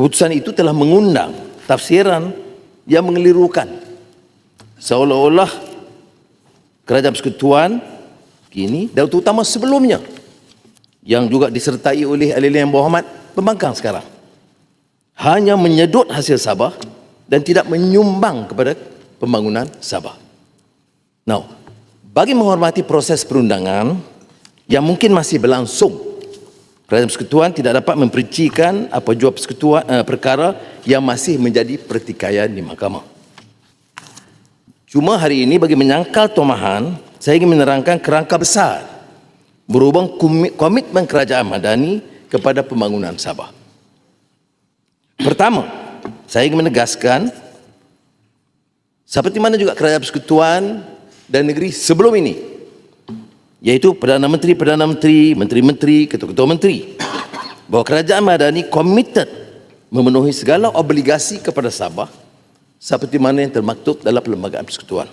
Keputusan itu telah mengundang tafsiran yang mengelirukan. Seolah-olah kerajaan persekutuan kini dan terutama sebelumnya yang juga disertai oleh ahli-ahli yang berhormat pembangkang sekarang hanya menyedut hasil Sabah dan tidak menyumbang kepada pembangunan Sabah. Now, bagi menghormati proses perundangan yang mungkin masih berlangsung, kerajaan persekutuan tidak dapat memperincikan apa jua persekutuan uh, perkara yang masih menjadi pertikaian di mahkamah. Cuma hari ini bagi menyangkal tomahan, saya ingin menerangkan kerangka besar berhubung komi- komitmen kerajaan Madani kepada pembangunan Sabah. Pertama, saya ingin menegaskan seperti mana juga kerajaan persekutuan dan negeri sebelum ini iaitu Perdana Menteri, Perdana Menteri, Menteri-Menteri, Ketua-Ketua Menteri bahawa kerajaan Madani komited memenuhi segala obligasi kepada Sabah seperti mana yang termaktub dalam Perlembagaan Persekutuan.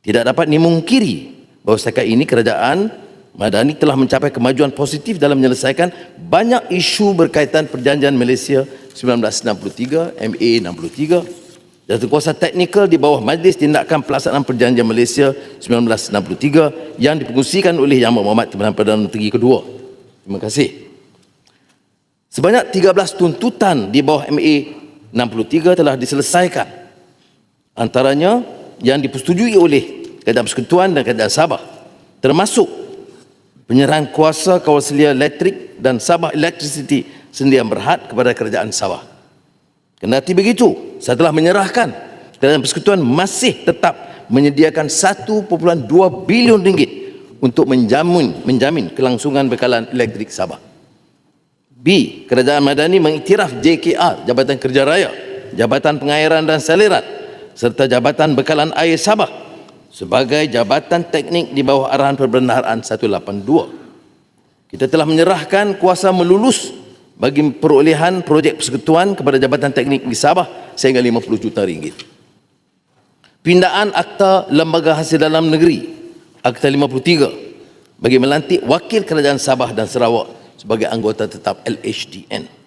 Tidak dapat dimungkiri bahawa setakat ini kerajaan Madani telah mencapai kemajuan positif dalam menyelesaikan banyak isu berkaitan perjanjian Malaysia 1963, MA 63 dan kuasa teknikal di bawah Majlis Tindakan Pelaksanaan Perjanjian Malaysia 1963 yang dipengusikan oleh Yang Berhormat Timbalan Perdana Menteri kedua. Terima kasih. Sebanyak 13 tuntutan di bawah MA 63 telah diselesaikan. Antaranya yang dipersetujui oleh Kerajaan Persekutuan dan Kerajaan Sabah termasuk penyerahan kuasa kawasan elektrik dan Sabah Electricity Sdn Berhad kepada Kerajaan Sabah. Kendati begitu, setelah menyerahkan, Kerajaan Persekutuan masih tetap menyediakan 1.2 bilion ringgit untuk menjamin menjamin kelangsungan bekalan elektrik Sabah. B. Kerajaan Madani mengiktiraf JKR, Jabatan Kerja Raya, Jabatan Pengairan dan Salirat serta Jabatan Bekalan Air Sabah sebagai jabatan teknik di bawah arahan perbendaharaan 182. Kita telah menyerahkan kuasa melulus bagi perolehan projek persekutuan kepada Jabatan Teknik di Sabah sehingga 50 juta ringgit. Pindaan Akta Lembaga Hasil Dalam Negeri Akta 53 bagi melantik wakil kerajaan Sabah dan Sarawak sebagai anggota tetap LHDN.